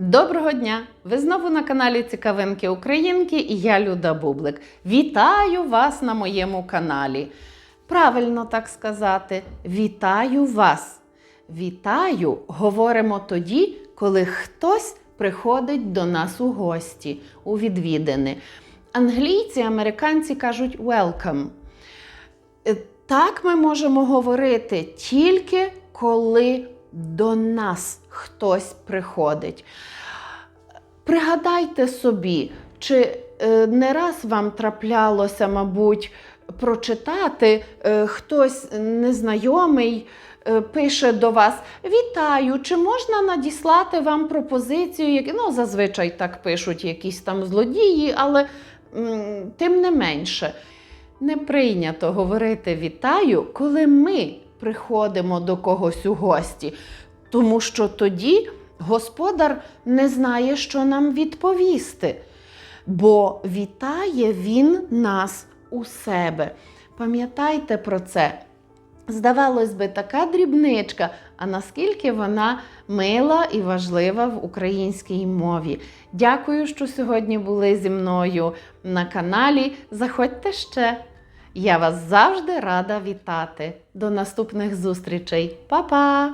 Доброго дня! Ви знову на каналі Цікавинки Українки і я Люда Бублик. Вітаю вас на моєму каналі. Правильно так сказати, вітаю вас. Вітаю говоримо тоді, коли хтось приходить до нас у гості, у відвідини. Англійці, американці кажуть welcome. Е, Так ми можемо говорити тільки коли до нас хтось приходить. Пригадайте собі, чи е, не раз вам траплялося, мабуть, прочитати е, хтось незнайомий. е, Пише до вас: Вітаю! Чи можна надіслати вам пропозицію? Ну, зазвичай так пишуть якісь там злодії, але тим не менше, не прийнято говорити вітаю, коли ми приходимо до когось у гості, тому що тоді господар не знає, що нам відповісти, бо вітає він нас у себе. Пам'ятайте про це. Здавалось би, така дрібничка, а наскільки вона мила і важлива в українській мові. Дякую, що сьогодні були зі мною на каналі. Заходьте ще. Я вас завжди рада вітати. До наступних зустрічей. Па-па!